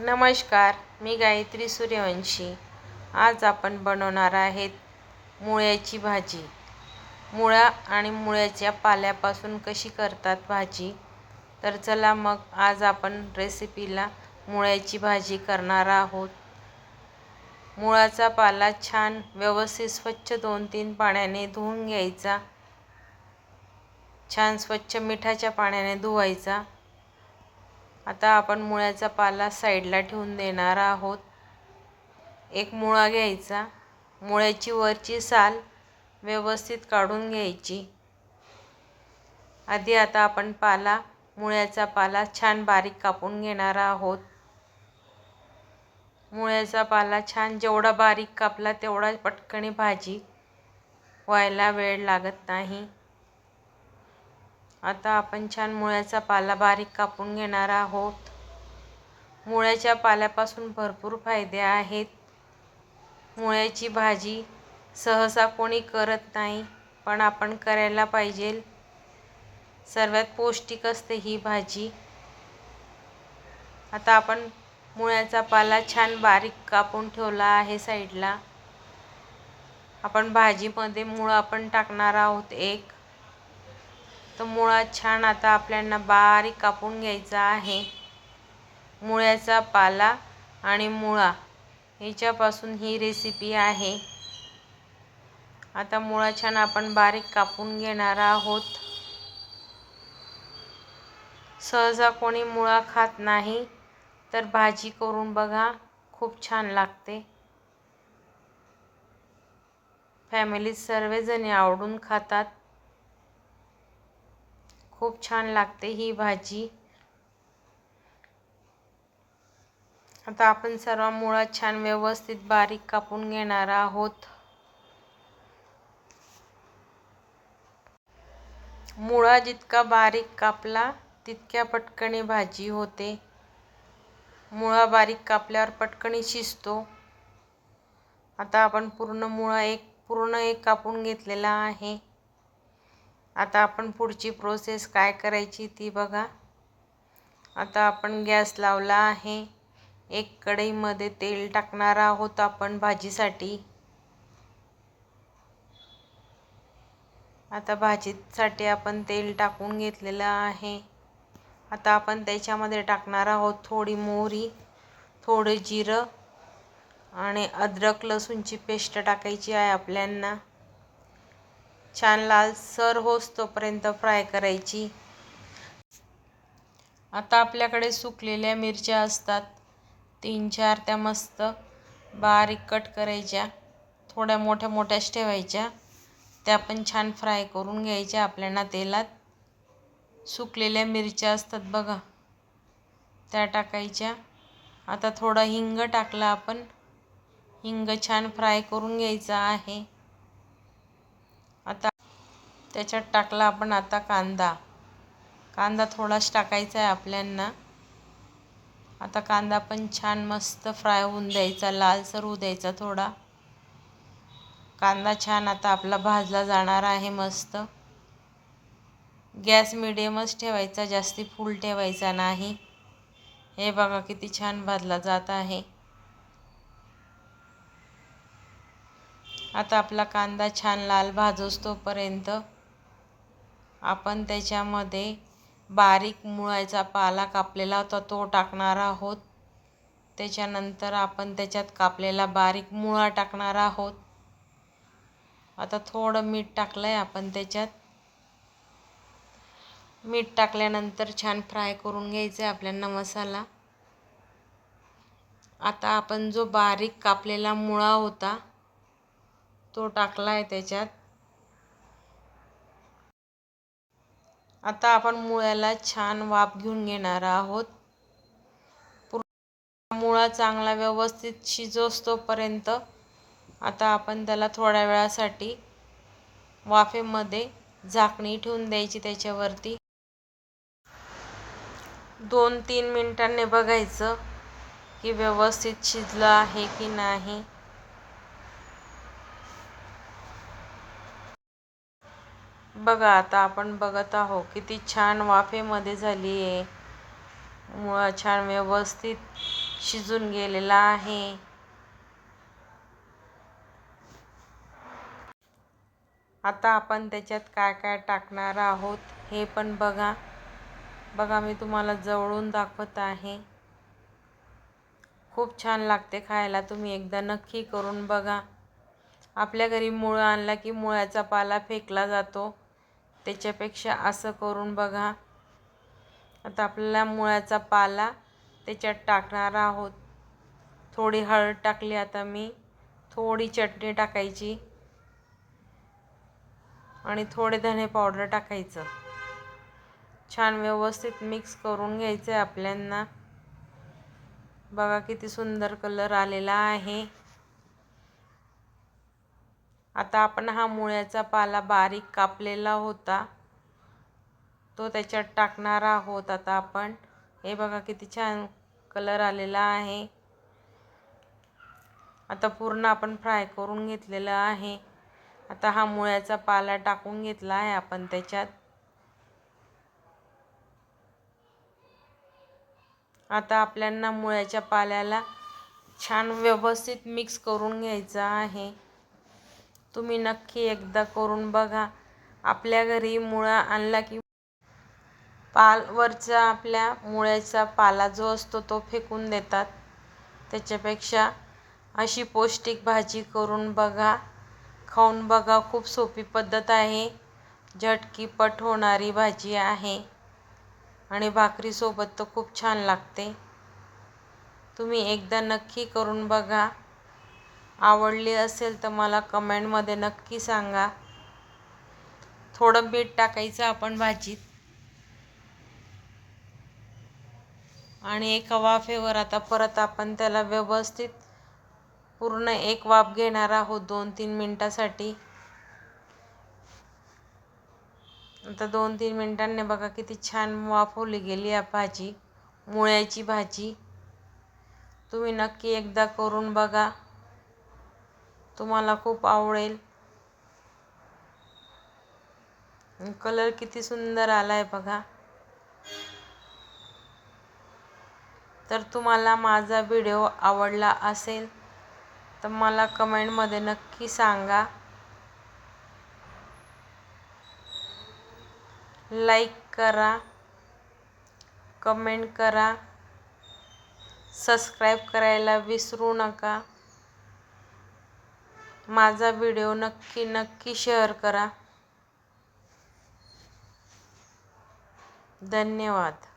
नमस्कार मी गायत्री सूर्यवंशी. आज आपण बनवणार आहेत मुळ्याची भाजी. मुळा आणि मुळ्याच्या पाल्यापासून कशी करतात भाजी? तर चला मग आज आपण रेसिपीला मुळ्याची भाजी करणार आहोत. मुळाचा पाला छान व्यवस्थित स्वच्छ दोन तीन पाण्याने धुवून घ्यायचा. छान स्वच्छ मिठाच्या पाण्याने धुवायचा. आता आपण मुळ्याचा पाला साईडला ठेवून देणार आहोत. एक मुळा घ्यायचा. मुळ्याची वरची साल व्यवस्थित काढून घ्यायची. आधी आता आपण पाला मुळ्याचा पाला छान बारीक कापून घेणार आहोत. मुळ्याचा पाला छान जेवढा बारीक कापला तेवढा पटकणी भाजी व्हायला वेळ लागत नाही. आता आपण छान मुळ्याचा पाला बारीक कापून घेणार आहोत. मुळ्याच्या पाल्यापासून भरपूर फायदे आहेत. मुळ्याची भाजी सहसा कोणी करत नाही पण आपण करायला पाहिजे. सर्वात पौष्टिक असते ही भाजी. आता आपण मुळ्याचा पाला छान बारीक कापून ठेवला आहे साईडला. आपण भाजीमध्ये मुळं आपण टाकणार आहोत एक. तर मुळा छान आता आपल्याला बारीक कापून घ्यायचा आहे. मुळ्याचा पाला आणि मुळा ह्याच्यापासून ही रेसिपी आहे. आता मुळा छान आपण बारीक कापून घेणार आहोत. सहजा कोणी मुळा खात नाही तर भाजी करून बघा खूप छान लागते. फॅमिलीत सर्वजणी आवडून खातात. खूप छान लागते ही भाजी. आता आपण सर्व मुळा छान व्यवस्थित बारीक कापून घेणार आहोत. मुळा जितका बारीक कापला तितक्या पटकणी भाजी होते. मुळा बारीक कापल्यावर पटकणी शिजतो. आता आपण पूर्ण मुळा एक पूर्ण एक कापून घेतलेला आहे. आता आपण पुढची प्रोसेस काय करायची ती बघा. आता आपण गॅस लावला आहे. एक कढईमध्ये तेल टाकणार आहोत आपण भाजीसाठी. आता भाजीसाठी आपण तेल टाकून घेतलेलं आहे. आता आपण त्याच्यामध्ये टाकणार आहोत थोडी मोहरी थोडं जिरं आणि अद्रक लसूणची पेस्ट टाकायची आहे आपल्यांना. छान लालसर होस तोपर्यंत फ्राय करायची. आता आपल्याकडे सुकलेल्या मिरच्या असतात. तीन चार त्या मस्त बारीक कट करायच्या. थोड्या मोठ्या मोठ्याच ठेवायच्या. त्या पण छान फ्राय करून घ्यायच्या आपल्याला तेलात. सुकलेल्या मिरच्या असतात बघा. त्या टाकायच्या. आता थोडं हिंग टाकलं आपण. हिंग छान फ्राय करून घ्यायचा आहे. आता त्याच्यात टाकला आपण आता कांदा. कांदा थोडाच टाकायचा आहे आपल्यांना. आता कांदा पण छान मस्त फ्राय होऊन द्यायचा लालसर होऊ द्यायचा थोडा. कांदा छान आता आपला भाजला जाणार आहे मस्त. गॅस मिडियमच ठेवायचा जास्ती फुल ठेवायचा नाही. हे बघा किती छान भाजला जात आहे. आता आपला कांदा छान लाल भाजोस तोपर्यंत आपण त्याच्यामध्ये बारीक मुळाचा पाला कापलेला होता तो टाकणार आहोत. त्याच्यानंतर आपण त्याच्यात कापलेला बारीक मुळा टाकणार आहोत. आता थोडं मीठ टाकलं आहे आपण त्याच्यात. मीठ टाकल्यानंतर छान फ्राय करून घ्यायचं आहे आपल्याला मसाला. आता आपण जो बारीक कापलेला मुळा होता तो टाकला आहे त्याच्यात. आता आपण मुळ्याला छान वाफ घेऊन घेणार आहोत. मुळा चांगला व्यवस्थित शिजोसतोपर्यंत आता आपण त्याला थोड्या वेळासाठी वाफेमध्ये झाकणी ठेवून द्यायची त्याच्यावरती. दोन तीन मिनटांनी बघायचं की व्यवस्थित शिजलं आहे की नाही. बघा आता आपण बघत आहो किती छान वाफेमध्ये झाली आहे. मुळा छान व्यवस्थित शिजून गेलेला आहे. आता आपण त्याच्यात काय काय टाकणार आहोत हे पण बघा. बघा मी तुम्हाला जवळून दाखवत आहे. खूप छान लागते खायला तुम्ही एकदा नक्की करून बघा. आपल्या घरी मुळं आणला की मुळ्याचा पाला फेकला जातो. त्याच्यापेक्षा असं करून बघा. आता आपल्याला मुळ्याचा पाला त्याच्यात टाकणार आहोत. थोडी हळद टाकली आता मी. थोडी चटणी टाकायची. आणि थोडे धने पावडर टाकायचं. छान व्यवस्थित मिक्स करून घ्यायचं आहे आपल्यांना. बघा किती सुंदर कलर आलेला आहे. आता आपण हा मुळ्याचा पाला बारीक कापलेला होता. तो त्याच्यात टाकणार आहोत आता आपण. हे बघा किती छान कलर आलेला आहे. आता पूर्ण आपण फ्राय करून घेतलेलं आहे. आता हा मुळ्याचा पाला टाकून घेतला आहे आपण त्याच्यात. आता आपल्यांना मुळ्याच्या पाल्याला छान व्यवस्थित मिक्स करून घ्यायचं आहे. तुम्ही नक्की एकदा करून बघा. आपल्या घरी मुळा आणला की पालवरचा आपल्या मुळ्याचा पाला जो असतो तो फेकून देतात. त्याच्यापेक्षा अशी पौष्टिक भाजी करून बघा. खाऊन बघा खूप सोपी पद्धत आहे. झटकीपट होणारी भाजी आहे. आणि भाकरीसोबत तर खूप छान लागते. तुम्ही एकदा नक्की करून बघा. आवडली असेल तर मला कमेंटमध्ये नक्की सांगा. थोडं मीठ टाकायचं आपण भाजीत. आणि एका वाफेवर आता परत आपण त्याला व्यवस्थित पूर्ण एक वाफ घेणार आहोत दोन तीन मिनटासाठी. आता दोन तीन मिनटांनी बघा किती छान वाफवली गेली आहे भाजी मुळ्याची भाजी. तुम्ही नक्की एकदा करून बघा. तुम्हाला खूप आवडेल. कलर किती सुंदर आला आहे बघा. तर तुम्हाला माझा व्हिडिओ आवडला असेल तर मला कमेंटमध्ये नक्की सांगा. लाईक करा कमेंट करा. सबस्क्राईब करायला विसरू नका. माझा व्हिडिओ नक्की नक्की शेअर करा. धन्यवाद.